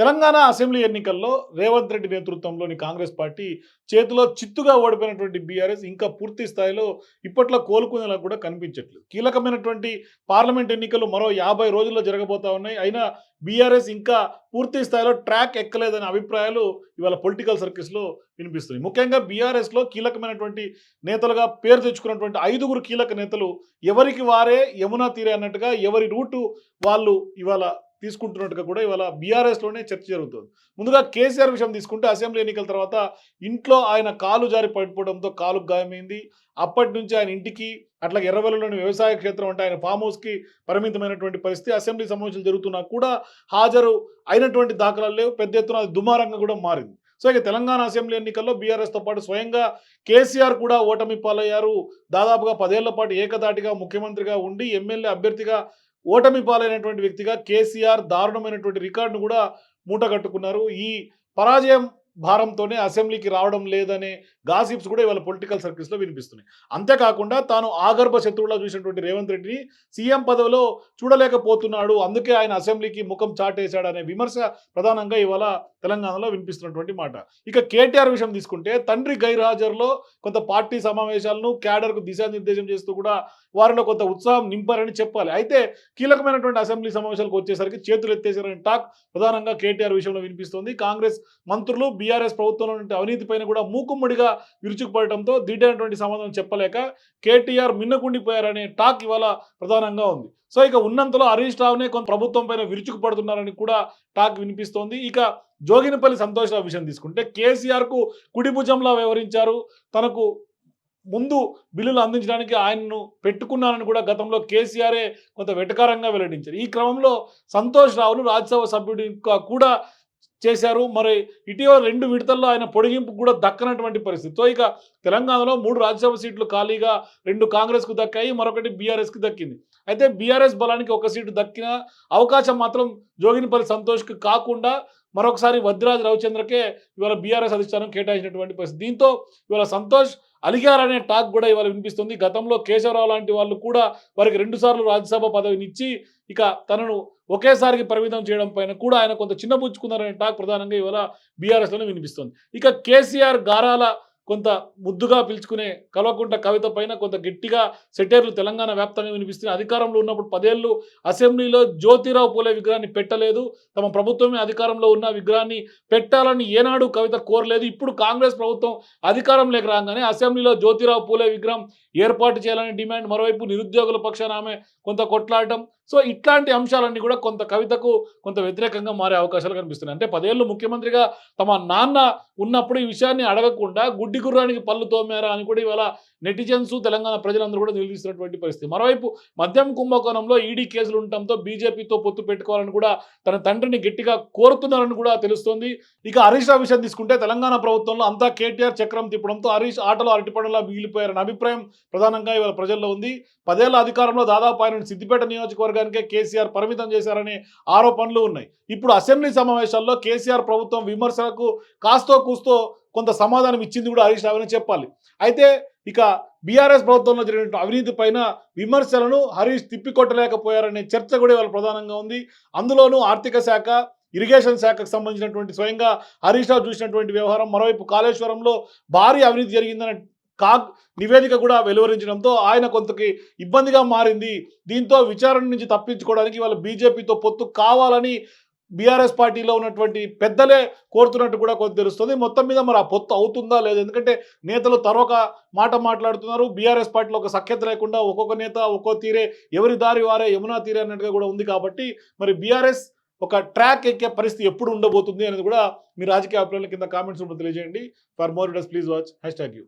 Telangana assembly ఎన్నికల్లో రేవంత్ రెడ్డి నేతృత్వంలోని Congress party చేతిలో చిత్తుగా ఓడిపోయినటువంటి బీఆర్ఎస్ ఇంకా పూర్తి స్థాయిలో ఇప్పట్లో కోలుకునేలా కూడా కనిపించట్లేదు. కీలకమైనటువంటి పార్లమెంట్ ఎన్నికలు మరో యాభై రోజుల్లో జరగబోతా ఉన్నాయి. అయినా బీఆర్ఎస్ ఇంకా పూర్తి స్థాయిలో ట్రాక్ ఎక్కలేదనే అభిప్రాయాలు ఇవాళ పొలిటికల్ సర్కిల్స్లో వినిపిస్తున్నాయి. ముఖ్యంగా బీఆర్ఎస్లో కీలకమైనటువంటి నేతలుగా పేరు తెచ్చుకున్నటువంటి ఐదుగురు కీలక నేతలు ఎవరికి వారే యమునా తీరే అన్నట్టుగా ఎవరి రూటు వాళ్ళు ఇవాళ తీసుకుంటున్నట్టుగా కూడా ఇవాళ బీఆర్ఎస్లోనే చర్చ జరుగుతుంది. ముందుగా కేసీఆర్ విషయం తీసుకుంటే అసెంబ్లీ ఎన్నికల తర్వాత ఇంట్లో ఆయన కాలు జారి పడిపోవడంతో కాలు గాయమైంది. అప్పటి నుంచి ఆయన ఇంటికి అట్లా ఎర్రవెల్లిలోని వ్యవసాయ క్షేత్రం అంటే ఆయన ఫామ్ హౌస్కి పరిమితమైనటువంటి పరిస్థితి అసెంబ్లీ సమావేశాలు జరుగుతున్నా కూడా హాజరు అయినటువంటి దాఖలాలు లేవు. పెద్ద ఎత్తున అది దుమారంగా కూడా మారింది. సో ఇక తెలంగాణ అసెంబ్లీ ఎన్నికల్లో బీఆర్ఎస్తో పాటు స్వయంగా కేసీఆర్ కూడా ఓటమి పాలయ్యారు దాదాపుగా పదేళ్ళ పాటు ఏకదాటిగా ముఖ్యమంత్రిగా ఉండి ఎమ్మెల్యే అభ్యర్థిగా ఓటమి పాలైనటువంటి వ్యక్తిగా కేసీఆర్ దారుణమైనటువంటి రికార్డును కూడా మూటగట్టుకున్నారు. ఈ పరాజయం భారంతోనే అసెంబ్లీకి రావడం లేదనే గాసిప్స్ కూడా ఇవాళ పొలిటికల్ సర్కిల్స్లో వినిపిస్తున్నాయి. అంతేకాకుండా తాను ఆగర్భ శత్రువులా చూసినటువంటి రేవంత్ రెడ్డిని సీఎం పదవిలో చూడలేకపోతున్నాడు. అందుకే ఆయన అసెంబ్లీకి ముఖం చాటేశాడు అనే విమర్శ ప్రధానంగా ఇవాళ తెలంగాణలో వినిపిస్తున్నటువంటి మాట. ఇక కేటీఆర్ విషయం తీసుకుంటే తండ్రి గైర్హాజరులో కొంత పార్టీ సమావేశాలను క్యాడర్కు దిశానిర్దేశం చేస్తూ కూడా వారిలో కొంత ఉత్సాహం నింపారని చెప్పాలి. అయితే కీలకమైనటువంటి అసెంబ్లీ సమావేశాలకు వచ్చేసరికి చేతులు ఎత్తేసారని టాక్ ప్రధానంగా కేటీఆర్ విషయంలో వినిపిస్తోంది. కాంగ్రెస్ మంత్రులు బీఆర్ఎస్ ప్రభుత్వంలో అవినీతి పైన కూడా మూకుమ్మడిగా విరుచుకుపడటంతో దిడ్డైనటువంటి సమాధానం చెప్పలేక కేటీఆర్ మిన్నకుండిపోయారనే టాక్ ఇవాళ ప్రధానంగా ఉంది. సో ఇక ఉన్నంతలో హరీష్ రావునే కొంత ప్రభుత్వం పైన విరుచుకుపడుతున్నారని కూడా టాక్ వినిపిస్తోంది. ఇక జోగినపల్లి సంతోషరావు విషయం తీసుకుంటే కేసీఆర్కు కుడిభుజంలా వ్యవహరించారు. తనకు ముందు బిల్లులు అందించడానికి ఆయన్ను పెట్టుకున్నారని కూడా గతంలో కేసీఆరే కొంత వెటకారంగా వెల్లడించారు. ఈ క్రమంలో సంతోష్ రావును రాజ్యసభ సభ్యుడిగా కూడా చేశారు. మరి ఇటీవల రెండు విడతల్లో ఆయన పొడిగింపు కూడా దక్కనటువంటి పరిస్థితితో ఇక తెలంగాణలో మూడు రాజ్యసభ సీట్లు ఖాళీగా రెండు కాంగ్రెస్కు దక్కాయి మరొకటి బీఆర్ఎస్కి దక్కింది. అయితే బీఆర్ఎస్ బలానికి ఒక సీటు దక్కిన అవకాశం మాత్రం జోగినిపల్లి సంతోష్కి కాకుండా మరొకసారి వద్రాజ్ రవిచంద్రకే ఇవాళ బీఆర్ఎస్ అధిష్టానం కేటాయించినటువంటి పరిస్థితి. దీంతో ఇవాళ సంతోష్ అలిగారనే టాక్ కూడా ఇవాళ వినిపిస్తుంది. గతంలో కేశవరావు లాంటి వాళ్ళు కూడా వారికి రెండుసార్లు రాజ్యసభ పదవినిచ్చి ఇక తనను ఒకేసారికి పరిమితం చేయడం పైన కూడా ఆయన కొంత చిన్నపుచ్చుకున్నారనే టాక్ ప్రధానంగా ఇవాళ బీఆర్ఎస్లోనే వినిపిస్తుంది. ఇక కేసీఆర్ గారాల కొంత ముద్దుగా పిలుచుకునే కల్వకుంట కవిత పైన కొంత గట్టిగా సెటేర్లు తెలంగాణ వ్యాప్తంగా వినిపిస్తున్నాయి. అధికారంలో ఉన్నప్పుడు పదేళ్ళు అసెంబ్లీలో జ్యోతిరావు పూలే విగ్రహాన్ని పెట్టలేదు. తమ ప్రభుత్వమే అధికారంలో ఉన్న విగ్రహాన్ని పెట్టాలని ఏనాడు కవిత కోరలేదు. ఇప్పుడు కాంగ్రెస్ ప్రభుత్వం అధికారంలోకి రాగానే అసెంబ్లీలో జ్యోతిరావు పూలే విగ్రహం ఏర్పాటు చేయాలని డిమాండ్ మరోవైపు నిరుద్యోగుల పక్షాన ఆమె కొంత కొట్లాడటం. సో ఇట్లాంటి అంశాలన్నీ కూడా కొంత కవితకు కొంత వ్యతిరేకంగా మారే అవకాశాలు కనిపిస్తున్నాయి. అంటే పదేళ్ళు ముఖ్యమంత్రిగా తమ నాన్న ఉన్నప్పుడు ఈ విషయాన్ని అడగకుండా గుడ్డి గుర్రానికి పళ్ళు తోమారా అని కూడా ఇవాళ నెటిజన్స్ తెలంగాణ ప్రజలందరూ కూడా నిలదీస్తున్నటువంటి పరిస్థితి. మరోవైపు మద్యం కుంభకోణంలో ఈడీ కేసులు ఉండటంతో బీజేపీతో పొత్తు పెట్టుకోవాలని కూడా తన తండ్రిని గట్టిగా కోరుతున్నారని కూడా తెలుస్తోంది. ఇక హరీష్ రావు విషయం తీసుకుంటే తెలంగాణ ప్రభుత్వంలో అంతా కేటీఆర్ చక్రం తిప్పడంతో హరీష్ ఆటలో అరటిపడలా మిగిలిపోయారన్న అభిప్రాయం ప్రధానంగా ఇవాళ ప్రజల్లో ఉంది. పదేళ్ళ అధికారంలో దాదాపు ఆయన సిద్దిపేట నియోజకవర్గానికే కేసీఆర్ పరిమితం చేశారనే ఆరోపణలు ఉన్నాయి. ఇప్పుడు అసెంబ్లీ సమావేశాల్లో కేసీఆర్ ప్రభుత్వం విమర్శలకు కాస్తో కూస్తో కొంత సమాధానం ఇచ్చింది కూడా హరీష్ రావు చెప్పాలి. అయితే ఇక బీఆర్ఎస్ ప్రభుత్వంలో జరిగిన అవినీతి పైన విమర్శలను హరీష్ తిప్పికొట్టలేకపోయారనే చర్చ కూడా ఇవాళ ప్రధానంగా ఉంది. అందులోనూ ఆర్థిక శాఖ ఇరిగేషన్ శాఖకు సంబంధించినటువంటి స్వయంగా హరీష్ రావు చూసినటువంటి వ్యవహారం మరోవైపు కాళేశ్వరంలో భారీ అవినీతి జరిగిందని కాగ్ నివేదిక కూడా వెలువరించడంతో ఆయన కొంతకి ఇబ్బందిగా మారింది. దీంతో విచారణ నుంచి తప్పించుకోవడానికి వాళ్ళ బీజేపీతో పొత్తు కావాలని బీఆర్ఎస్ పార్టీలో ఉన్నటువంటి పెద్దలే కోరుతున్నట్టు కూడా కొంత తెలుస్తుంది. మొత్తం మీద మరి ఆ పొత్తు అవుతుందా లేదా? ఎందుకంటే నేతలు తరొక మాట మాట్లాడుతున్నారు. బీఆర్ఎస్ పార్టీలో ఒక సఖ్యత లేకుండా ఒక్కొక్క నేత ఒక్కో తీరే ఎవరి దారి వారే యమునా తీరే అన్నట్టుగా కూడా ఉంది కాబట్టి మరి బీఆర్ఎస్ ఒక ట్రాక్ ఎక్కే పరిస్థితి ఎప్పుడు ఉండబోతుంది అనేది కూడా మీ రాజకీయ అభిప్రాయాల కింద కామెంట్స్ తెలియజేయండి. For more does please watch. Hashtag you.